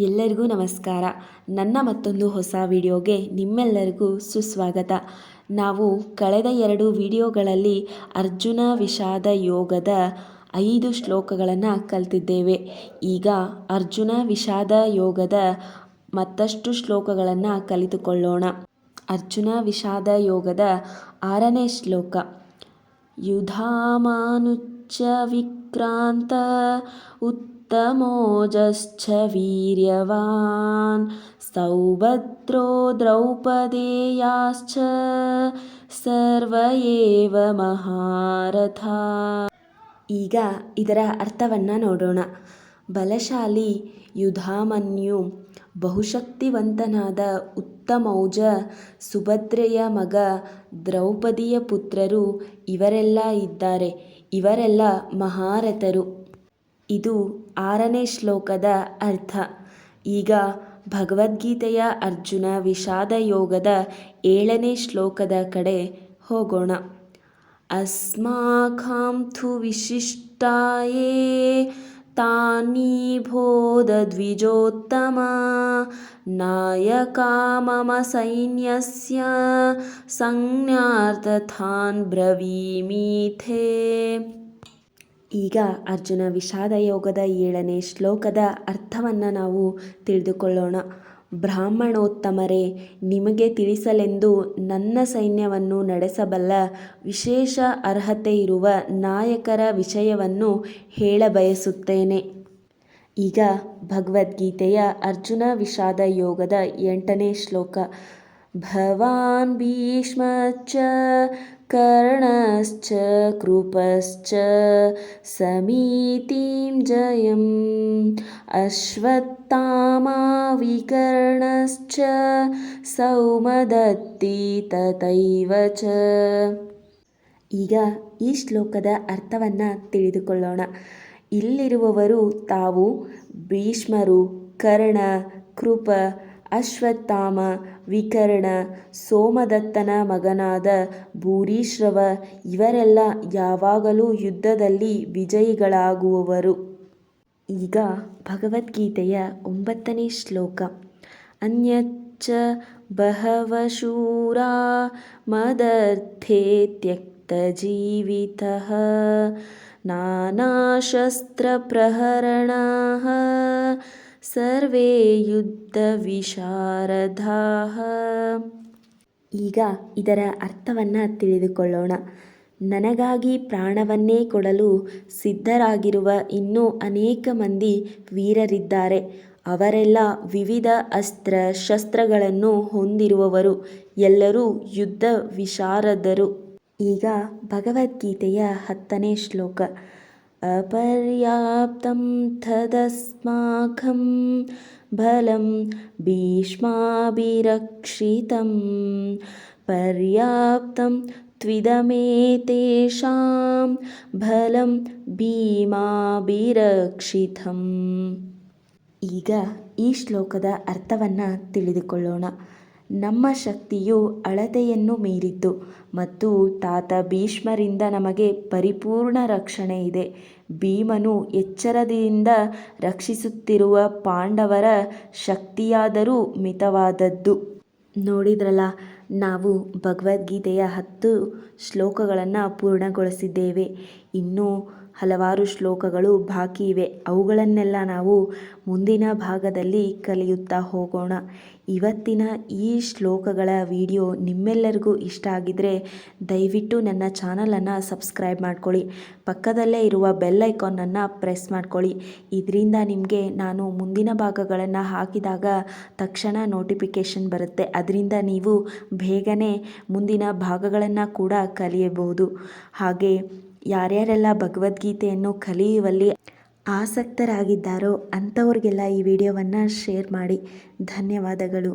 ಎಲ್ಲರಿಗೂ ನಮಸ್ಕಾರ. ನನ್ನ ಮತ್ತೊಂದು ಹೊಸ ವಿಡಿಯೋಗೆ ನಿಮ್ಮೆಲ್ಲರಿಗೂ ಸುಸ್ವಾಗತ. ನಾವು ಕಳೆದ ಎರಡು ವಿಡಿಯೋಗಳಲ್ಲಿ ಅರ್ಜುನ ವಿಷಾದ ಯೋಗದ ಐದು ಶ್ಲೋಕಗಳನ್ನು ಕಲ್ತಿದ್ದೇವೆ. ಈಗ ಅರ್ಜುನ ವಿಷಾದ ಯೋಗದ ಮತ್ತಷ್ಟು ಶ್ಲೋಕಗಳನ್ನು ಕಲಿತುಕೊಳ್ಳೋಣ. ಅರ್ಜುನ ವಿಷಾದ ಯೋಗದ ಆರನೇ ಶ್ಲೋಕ. ಯುಧಾಮಾನುಚ್ಚ ವಿಕ್ರಾಂತ ಉತ್ उत्तमोजश्च वीर्यवान् सौभद्रो द्रौपदेयाश्च ಸರ್ವ ಏವ ಮಹಾರಥ ಈಗ ಇದರ ಅರ್ಥವನ್ನು ನೋಡೋಣ ಬಲಶಾಲಿ ಯುಧಾಮನ್ಯು ಬಹುಶಕ್ತಿವಂತನಾದ ಉತ್ತಮೌಜ ಸುಭದ್ರೆಯ ಮಗ ದ್ರೌಪದಿಯ ಪುತ್ರರು ಇವರೆಲ್ಲ ಇದ್ದಾರೆ ಇವರೆಲ್ಲ ಮಹಾರಥರು ಇದು ಆರನೇ ಶ್ಲೋಕದ ಅರ್ಥ. ಈಗ ಭಗವದ್ಗೀತೆಯ ಅರ್ಜುನ ವಿಷಾದ ಯೋಗದ ಏಳನೇ ಶ್ಲೋಕದ ಕಡೆ ಹೋಗೋಣ. ಅಸ್ಮಾಖಾಂ ಥು ವಿಶಿಷ್ಟಾಯೇ ತಾನಿ ಬೋಧದ್ವಿಜೋತ್ತಮ ನಾಯಕ ಮಮ ಸೈನ್ಯಸ್ಯ ಸಂಜ್ಞಾರ್ಥಥಾನ್ ಬ್ರವೀಮೀಥೇ ಈಗ ಅರ್ಜುನ ವಿಷಾದ ಯೋಗದ ಏಳನೇ ಶ್ಲೋಕದ ಅರ್ಥವನ್ನು ನಾವು ತಿಳಿದುಕೊಳ್ಳೋಣ. ಬ್ರಾಹ್ಮಣೋತ್ತಮರೇ, ನಿಮಗೆ ತಿಳಿಸಲೆಂದು ನನ್ನ ಸೈನ್ಯವನ್ನು ನಡೆಸಬಲ್ಲ ವಿಶೇಷ ಅರ್ಹತೆ ಇರುವ ನಾಯಕರ ವಿಷಯವನ್ನು ಹೇಳಬಯಸುತ್ತೇನೆ ಈಗ ಭಗವದ್ಗೀತೆಯ ಅರ್ಜುನ ವಿಷಾದ ಯೋಗದ ಎಂಟನೇ ಶ್ಲೋಕ. ಭವಾನ್ भीष्मश्च ಕರ್ಣಶ್ಚ ಕೃಪಶ್ಚ ಸಮಿತಿಂ ಜಯಂ अश्वत्थामाविकर्णश्च ಸೌಮದತ್ತಿ ತಥೈವ ಚ ಈಗ ಈ ಶ್ಲೋಕದ ಅರ್ಥವನ್ನು ತಿಳಿದುಕೊಳ್ಳೋಣ. ಇಲ್ಲಿರುವವರು ತಾವು ಭೀಷ್ಮರು, ಕರ್ಣ, ಕೃಪ ಅಶ್ವತ್ಥಾಮ, ವಿಕರ್ಣ, ಸೋಮದತ್ತನ ಮಗನಾದ ಭೂರಿಶ್ರವ ಇವರೆಲ್ಲ ಯಾವಾಗಲೂ ಯುದ್ಧದಲ್ಲಿ ವಿಜಯಿಗಳಾಗುವವರು ಈಗ ಭಗವದ್ಗೀತೆಯ ಒಂಬತ್ತನೇ ಶ್ಲೋಕ. ಅನ್ಯಚ್ಚ ಬಹವಶೂರಾ ಮದರ್ಥೆ ಶಸ್ತ್ರ ನಾನಾಶಸ್ತ್ರಪ್ರಹರಣಾಃ ಸರ್ವೇ ಯುದ್ಧ ವಿಶಾರದಾಃ ಈಗ ಇದರ ಅರ್ಥವನ್ನು ತಿಳಿದುಕೊಳ್ಳೋಣ. ನನಗಾಗಿ ಪ್ರಾಣವನ್ನೇ ಕೊಡಲು ಸಿದ್ಧರಾಗಿರುವ ಇನ್ನೂ ಅನೇಕ ಮಂದಿ ವೀರರಿದ್ದಾರೆ. ಅವರೆಲ್ಲ ವಿವಿಧ ಅಸ್ತ್ರ ಶಸ್ತ್ರಗಳನ್ನು ಹೊಂದಿರುವವರು. ಎಲ್ಲರೂ ಯುದ್ಧ ವಿಶಾರದರು. ಈಗ ಭಗವದ್ಗೀತೆಯ ಹತ್ತನೇ ಶ್ಲೋಕ. ಅಪರ್ಯಾಪ್ತಂ ತದಸ್ಮಾಕಂ ಬಲಂ ಭೀಷ್ಮಾಭಿರಕ್ಷಿತಂ ಪರ್ಯಾಪ್ತಂ ತ್ವಿದಮೇತೇಷಾಂ ಬಲಂ ಭೀಮಾಭಿರಕ್ಷಿತಂ ಈಗ ಈ ಶ್ಲೋಕದ ಅರ್ಥವನ್ನು ತಿಳಿದುಕೊಳ್ಳೋಣ. ನಮ್ಮ ಶಕ್ತಿಯು ಅಳತೆಯನ್ನು ಮೀರಿತು ಮತ್ತು ತಾತ ಭೀಷ್ಮರಿಂದ ನಮಗೆ ಪರಿಪೂರ್ಣ ರಕ್ಷಣೆ ಇದೆ. ಭೀಮನು ಎಚ್ಚರದಿಂದ ರಕ್ಷಿಸುತ್ತಿರುವ ಪಾಂಡವರ ಶಕ್ತಿಯಾದರೂ ಮಿತವಾದದ್ದು. ನೋಡಿದ್ರಲ್ಲ, ನಾವು ಭಗವದ್ಗೀತೆಯ ಹತ್ತು ಶ್ಲೋಕಗಳನ್ನು ಪೂರ್ಣಗೊಳಿಸಿದ್ದೇವೆ. ಇನ್ನೂ ಹಲವಾರು ಶ್ಲೋಕಗಳು ಬಾಕಿ ಇವೆ. ಅವುಗಳನ್ನೆಲ್ಲ ನಾವು ಮುಂದಿನ ಭಾಗದಲ್ಲಿ ಕಲಿಯುತ್ತಾ ಹೋಗೋಣ. ಇವತ್ತಿನ ಈ ಶ್ಲೋಕಗಳ ವಿಡಿಯೋ ನಿಮ್ಮೆಲ್ಲರಿಗೂ ಇಷ್ಟ ಆಗಿದ್ದರೆ ದಯವಿಟ್ಟು ನನ್ನ ಚಾನಲನ್ನು ಸಬ್ಸ್ಕ್ರೈಬ್ ಮಾಡ್ಕೊಳ್ಳಿ. ಪಕ್ಕದಲ್ಲೇ ಇರುವ ಬೆಲ್ ಐಕಾನನ್ನು ಪ್ರೆಸ್ ಮಾಡ್ಕೊಳ್ಳಿ. ಇದರಿಂದ ನಿಮಗೆ ನಾನು ಮುಂದಿನ ಭಾಗಗಳನ್ನು ಹಾಕಿದಾಗ ತಕ್ಷಣ ನೋಟಿಫಿಕೇಷನ್ ಬರುತ್ತೆ. ಅದರಿಂದ ನೀವು ಬೇಗನೆ ಮುಂದಿನ ಭಾಗಗಳನ್ನು ಕೂಡ ಕಲಿಯಬಹುದು. ಹಾಗೆ ಯಾರ್ಯಾರೆಲ್ಲ ಭಗವದ್ಗೀತೆಯನ್ನು ಕಲಿಯುವಲ್ಲಿ ಆಸಕ್ತರಾಗಿದ್ದಾರೋ ಅಂಥವ್ರಿಗೆಲ್ಲ ಈ ವಿಡಿಯೋವನ್ನು ಶೇರ್ ಮಾಡಿ. ಧನ್ಯವಾದಗಳು.